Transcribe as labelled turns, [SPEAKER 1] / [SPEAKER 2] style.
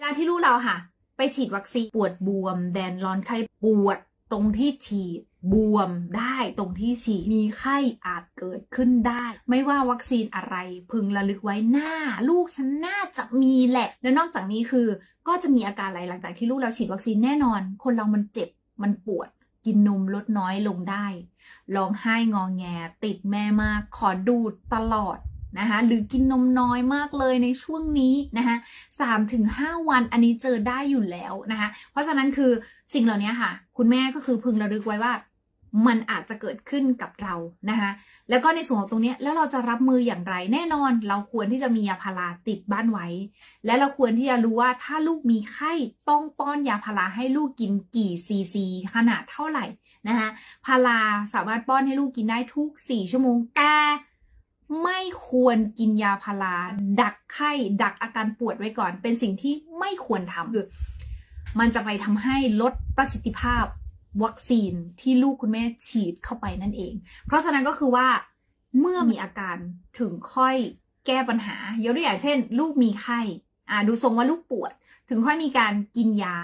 [SPEAKER 1] เวลาที่ลูกเราค่ะ ไปฉีดวัคซีนปวดบวม แดนร้อนไข้ปวดตรงที่ฉีดบวมได้ตรงที่ฉีดมีไข้อาจเกิดขึ้นได้ ไม่ว่าวัคซีนอะไรพึงระลึกไว้หน้า ลูกฉันน่าจะมีแหละ และนอกจากนี้คือ ก็จะมีอาการอะไรหลังจากที่ลูกเราฉีดวัคซีนแน่นอน คนเรามันเจ็บมันปวด กินนมลดน้อยลงได้ร้องไห้งองแง ติดแม่มากขอดูดตลอด นะคะหรือกินนมน้อยมากเลยในช่วงนี้นะคะสามถึงห้าวันอันนี้เจอได้อยู่แล้วนะคะ เพราะฉะนั้นคือสิ่งเหล่านี้ค่ะ คุณแม่ก็คือพึงระลึกไว้ว่า มันอาจจะเกิดขึ้นกับเรานะคะแล้วก็ในส่วนของตรงนี้แล้วเราจะรับมืออย่างไรแน่นอน เราควรที่จะมียาพาราติดบ้านไว้ และเราควรที่จะรู้ว่าถ้าลูกมีไข้ต้องป้อนยาพาราให้ลูกกินกี่ซีซีขนาดเท่าไหร่นะคะพาราสามารถป้อนให้ลูกกินได้ทุก 4 ชั่วโมงแต่ ไม่ควรกินยาพาราดักไข้ ดักอาการปวดไว้ก่อน เป็นสิ่งที่ไม่ควรทำคือมันจะไปทำให้ลดประสิทธิภาพวัคซีนที่ลูกคุณแม่ฉีดเข้าไปนั่นเอง เพราะฉะนั้นก็คือว่าเมื่อมีอาการถึงค่อยแก้ปัญหา ยกตัวอย่างเช่น ลูกมีไข้ อ่าดูทรงว่าลูกปวด ถึงค่อยมีการกินยา